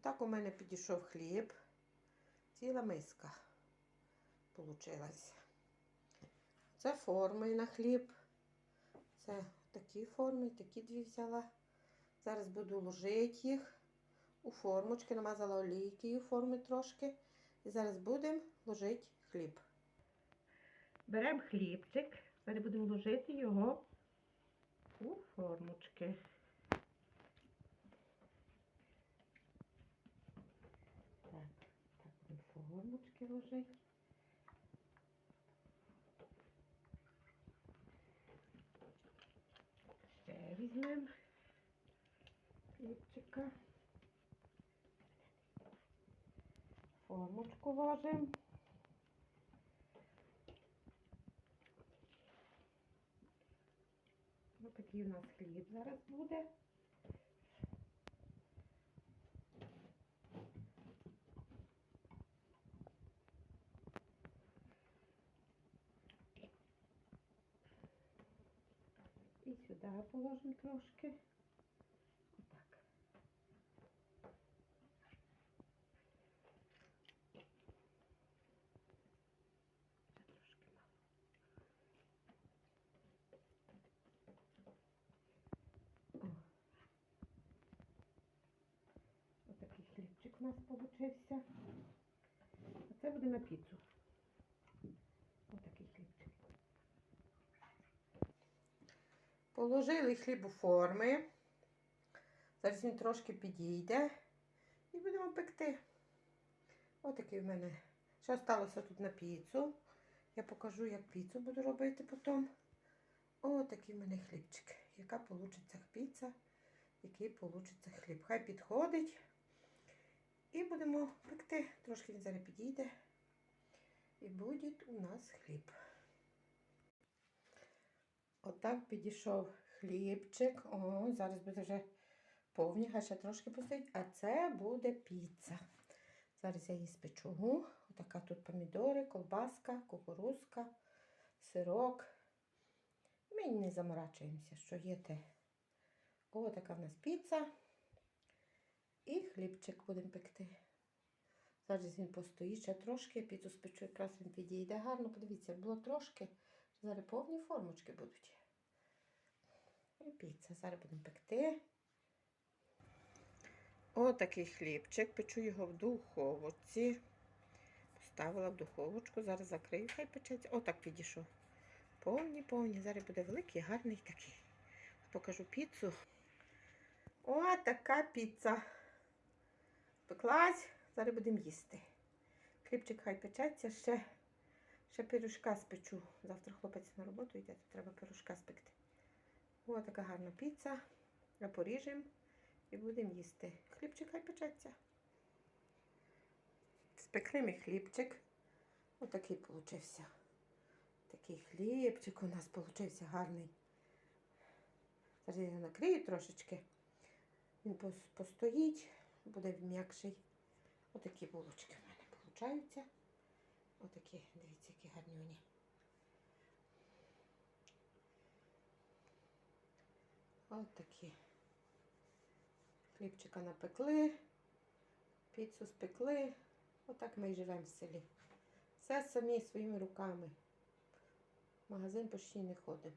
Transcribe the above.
Отак у мене підійшов хліб. Ціла миска получилась. Це форми на хліб. Це такі форми, такі дві взяла. Зараз буду ложити їх у формочки, намазала олійкою форми трошки. І зараз будемо ложити хліб. Беремо хлібчик, зараз будемо ложити його у формочки. Будемо формочки. Ще візьмемо хлібчика. Формочку ложимо. Ось такий у нас хліб зараз буде. І сюди положимо трошки. Отак. Ще трошки мало. Отакий хлібчик у нас получився. А це буде на піцу. Отакий хлібчик. Положили хліб у форми. Зараз він трошки підійде. І будемо пекти. Отакий в мене. Що сталося тут на піцу. Я покажу, як піцу буду робити потім. Отакий в мене хлібчик. Яка получиться піца, який получиться хліб. Хай підходить. І будемо пекти. Трошки він зараз підійде. І буде у нас хліб. Отак підійшов хлібчик. О, зараз буде вже повні, хай ще трошки постоїть. А це буде піца. Зараз я її спечу. Отака тут помідори, колбаска, кукурузка, сирок. Ми не заморачуємося, що є те. О, така в нас піца. І хлібчик будемо пекти. Зараз він постоїть ще трошки, піцу спечу, якраз він підійде гарно. Подивіться, було трошки. Зараз повні формочки будуть. Піца. Зараз будемо пекти. Отакий хлібчик. Печу його в духовці. Поставила в духовочку. Зараз закрию, хай печеться. Отак підійшов. Повні, повні. Зараз буде великий, гарний такий. Покажу піцу. О, така піца. Пеклась. Зараз будемо їсти. Хлібчик хай печеться ще. Ще пиріжка спечу. Завтра хлопець на роботу йде, то треба пиріжка спекти. О, така гарна піца. Поріжемо і будемо їсти. Хлібчик хай печеться. Спекли ми хлібчик. Отакий получився. Такий хлібчик у нас получився гарний. Зараз я накрию трошечки. Він постоїть, буде м'якший. Отакі булочки в мене получаються. Отакі, дивіться, які гарнюні. От такі. Хлібчика напекли, піцу спекли. Отак ми і живемо в селі. Все самі своїми руками. В магазин почти не ходимо.